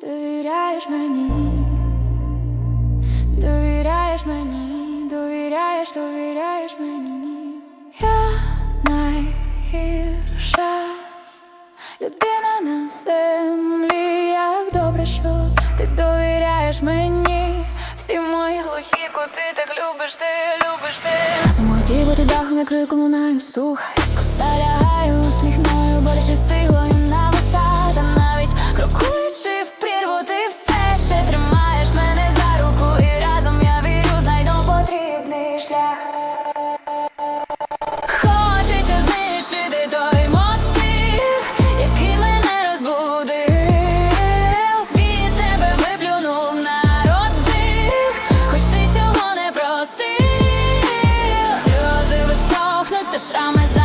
Довіряєш мені, довіряєш мені, довіряєш, довіряєш мені. Я найгірша людина на землі, як добре, що ти довіряєш мені. Всі мої глухі кути так любиш ти, любиш ти. Самоті бути дахом, як криком лунаю сух. Скоса лягаю, усміхною, боляче стигло і на навіть крокуючи в прірву, ти все ще тримаєш мене за руку. І разом я вірю, знайду потрібний шлях. Хочеться знищити той мотив, який мене розбудив. Світ тебе виплюнув народив, хоч ти цього не просив. Сльози висохнуть, та шрами залишаться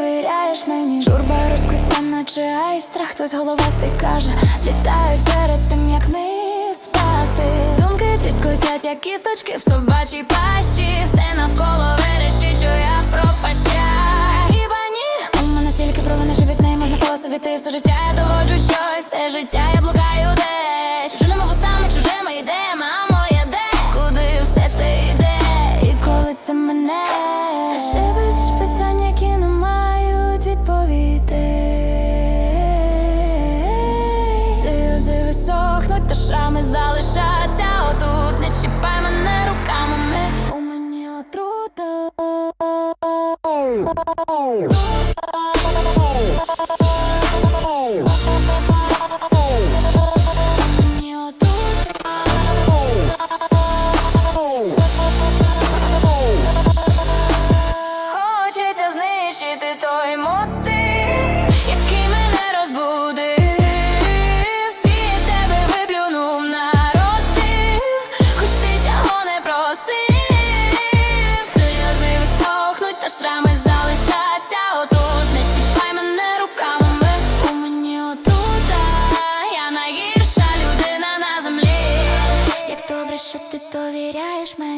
довіряєш мені. Журба розквітла, наче айстра, хтось головастий каже, злітають перед тим, як не спасти. Думки тріскотять, як кісточки в собачій пащі. Все навколо верещить, що я пропаща. Хіба ні? У мене стільки провини, що від неї можна посовіти все життя. Я доводжу щось, все життя я блукаю десь. Чужими вустами, чужими ідеями, а моя де? Куди все це йде? І коли це мене? пересохнуть, душами залишаться отут, не чіпай мене руками, не у мені отрута. Хочеться знищити той мотив ти довіряєш мені.